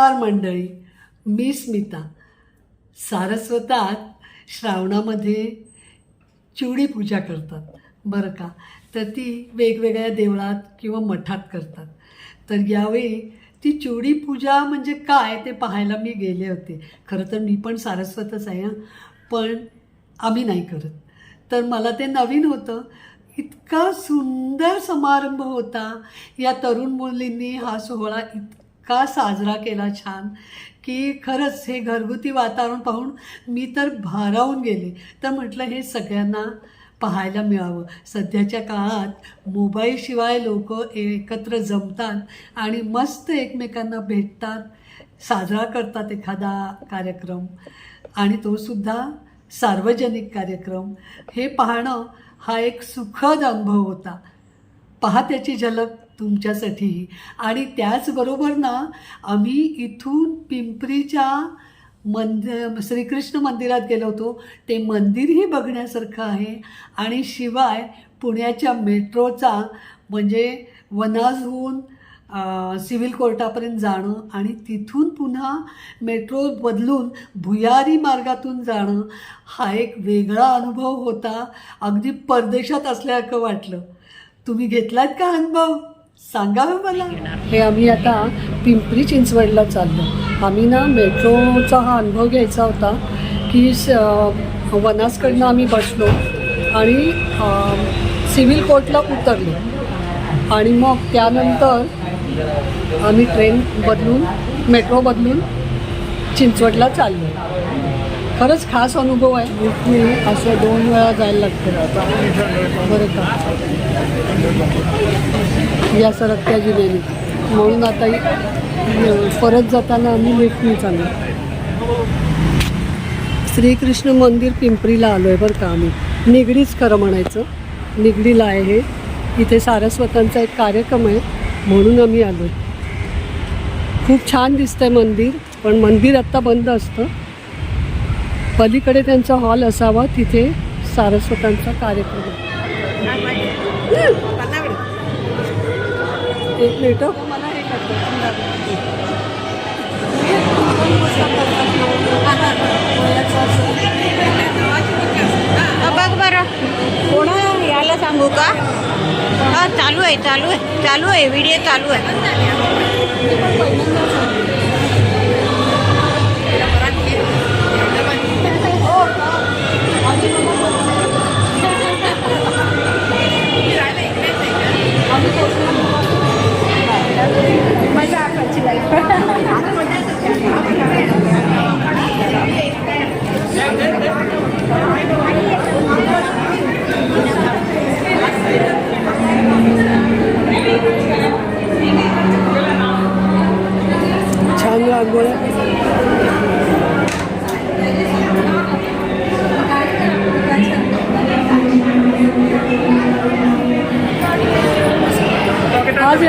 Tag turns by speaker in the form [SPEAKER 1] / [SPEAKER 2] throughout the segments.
[SPEAKER 1] नमस्कार मंडळी मी स्मिता. सारस्वतात श्रावणामध्ये चिवडी पूजा करतात बरं का? तर ती वेगवेगळ्या देवळात किंवा मठात करतात. तर यावेळी ती चिवडी पूजा म्हणजे काय ते पाहायला मी गेले होते. खरं तर मी पण सारस्वतच आहे पण आम्ही नाही करत. तर मला ते नवीन होतं. इतका सुंदर समारंभ होता. या तरुण मुलींनी हा सोहळा इतका साजरा केला छान की खरंच हे घरगुती वातावरण पाहून मी तर भारावून गेले. तर म्हटलं हे सगळ्यांना पाहायला मिळावं. सध्याच्या काळात मोबाईलशिवाय लोक एकत्र जमतात आणि मस्त एकमेकांना भेटतात साजरा करतात एखादा कार्यक्रम. आणि तो सुद्धा सार्वजनिक कार्यक्रम. हे पाहणं हा एक सुखद अनुभव होता. पहा त्याची झलक. तुमच्यासाठीही आणि त्याचबरोबर ना आम्ही इथून पिंपरीच्या मंद श्रीकृष्ण मंदिरात गेलो होतो. ते मंदिरही बघण्यासारखं आहे. आणि शिवाय पुण्याच्या मेट्रोचा म्हणजे वनाजहून सिव्हिल कोर्टापर्यंत जाणं आणि तिथून पुन्हा मेट्रो बदलून भुयारी मार्गातून जाणं हा एक वेगळा अनुभव होता. अगदी परदेशात असल्यासारखं वाटलं. तुम्ही घेतलात का अनुभव? सांगा मला? हे आम्ही आता पिंपरी चिंचवडला चाललो. आम्ही ना मेट्रोचा हा अनुभव घ्यायचा होता की स वनासकडनं आम्ही बसलो आणि सिव्हिल कोर्टला उतरलो. आणि मग त्यानंतर आम्ही ट्रेन बदलून मेट्रो बदलून चिंचवडला चाललो. खरंच खास अनुभव आहे. मी असं दोन वेळा जायला लागतं. बरं का? या सरकत्या जिल्ह्याने म्हणून आता परत जाताना आम्ही लिफ्टनी चालू श्रीकृष्ण मंदिर पिंपरीला आलो आहे बरं का आम्ही. निगडीच खरं म्हणायचं. निगडीला आहे. हे इथे सारस्वतांचा एक कार्यक्रम आहे. म्हणून आम्ही आलो खूप छान दिसतंय मंदिर पण मंदिर आत्ता बंद असतं. पलीकडे त्यांचा हॉल असावा तिथे सारस्वतांचा कार्यक्रम एक मिनिट.
[SPEAKER 2] बघ बरं. कोणा यायला सांगू का? हा चालू आहे चालू आहे चालू आहे. व्हिडिओ चालू आहे.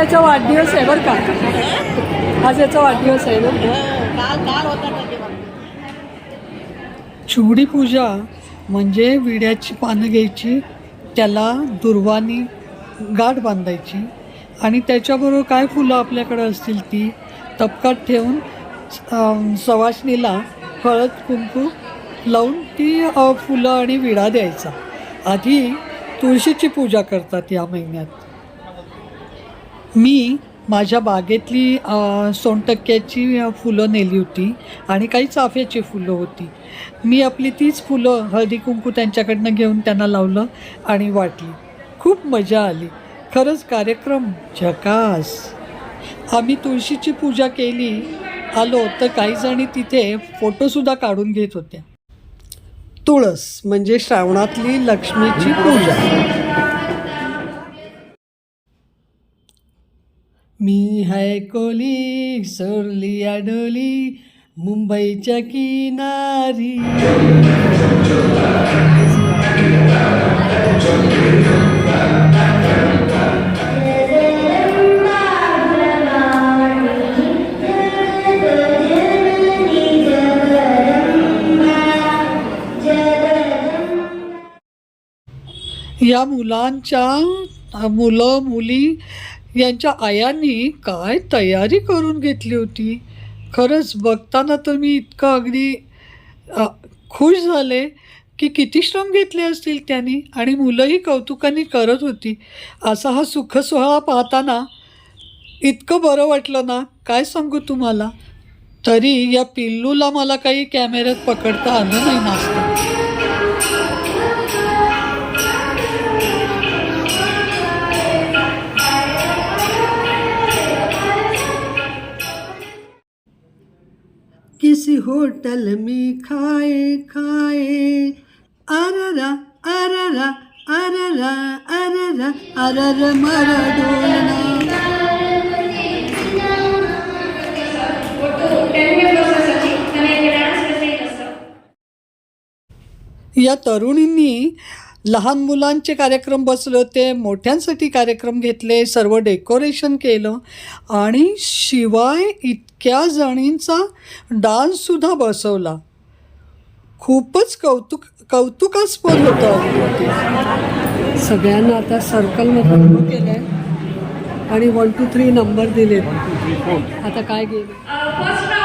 [SPEAKER 1] याचा वाढदिवस आहे बरं का. आज याचा वाढदिवस आहे ना चिवडी पूजा म्हणजे विड्याची पानं घ्यायची त्याला दुर्वानी गाठ बांधायची आणि त्याच्याबरोबर काय फुलं आपल्याकडे असतील ती तपकात ठेवून अम, सवासणीला हळद कुंकू लावून ती फुलं आणि विडा द्यायचा. आधी तुळशीची पूजा करतात या महिन्यात. मी माझ्या बागेतली सोनटक्क्याची फुलं नेली होती आणि काही चाफ्याची फुलं होती. मी आपली तीच फुलं हळदी कुंकू त्यांच्याकडनं घेऊन त्यांना लावलं आणि वाटली. खूप मजा आली. खरंच कार्यक्रम झकास. आम्ही तुळशीची पूजा केली आलो तर काही जणी तिथे फोटोसुद्धा काढून घेत होत्या. तुळस म्हणजे श्रावणातली लक्ष्मीची पूजा. मी हाय कोली सोरली आडोली मुंबईच्या किनारी. या मुलांच्या मुलं मुली यांच्या आयांनी काय तयारी करून घेतली होती? खरंच बघताना तर मी इतकं अगदी खुश झाले की किती श्रम घेतले असतील त्यांनी आणि मुलंही कौतुकाने करत होती. असा हा सुखसोहळा पाहताना इतकं बरं वाटलं ना? काय सांगू तुम्हाला? तरी या पिल्लूला मला काही कॅमेऱ्यात पकडता आलं नाही नाश्ता किसी होटल में खाए खाए। अररा अररा अररा अररा अरर मर या तरुणींनी लहान मुलांचे कार्यक्रम बसले होते मोठ्यांसाठी कार्यक्रम घेतले सर्व डेकोरेशन केलं आणि शिवाय इतक्या जणींचा डान्ससुद्धा बसवला. खूपच कौतुक कौतुकास्पद होतं. सगळ्यांना आता सर्कलमध्ये उभं केलं आहे आणि वन टू थ्री नंबर दिले आता काय गेले?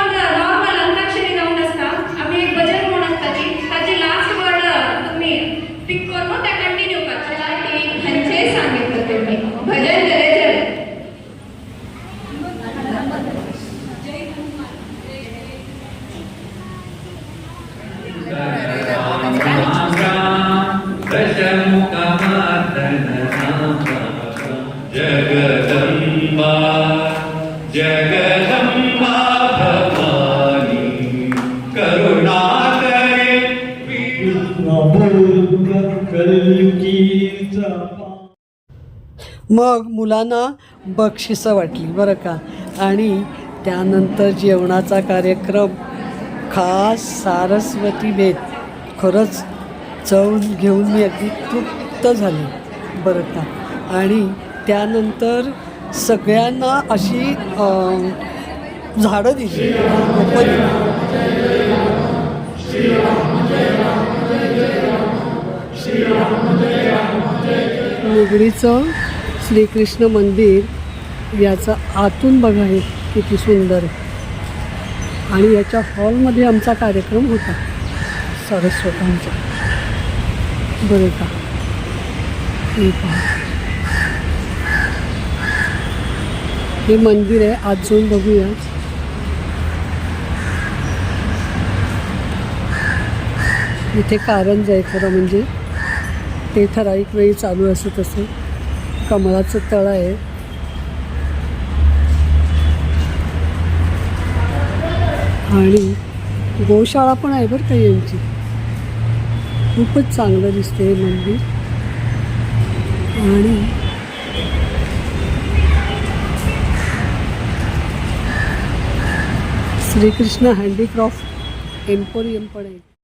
[SPEAKER 1] मग मुलांना बक्षिसं वाटली बरं का? आणि त्यानंतर जेवणाचा कार्यक्रम खास सारस्वती बेत खरंच चव घेऊन मी अगदी तृप्त झाली बरं का? आणि त्यानंतर सगळ्यांना अशी झाडं दिली. रोपं श्रीकृष्ण मंदिर याचं आतून बघा हे किती सुंदर आहे. आणि याच्या हॉलमध्ये आमचा कार्यक्रम होता. सरस्वतांचा. बरं का? हे पहा. हे मंदिर आहे. आज जाऊन बघूया. इथे कारंज आहे खरं म्हणजे. ते ठराविक वेळी चालू असत असे कमळाचं तळ आहे. आणि गोशाळा पण आहे बरं का यांची. खूपच चांगलं दिसते हे मंदिर. आणि श्रीकृष्ण हँडीक्राफ्ट एम्पोरियम पण आहे.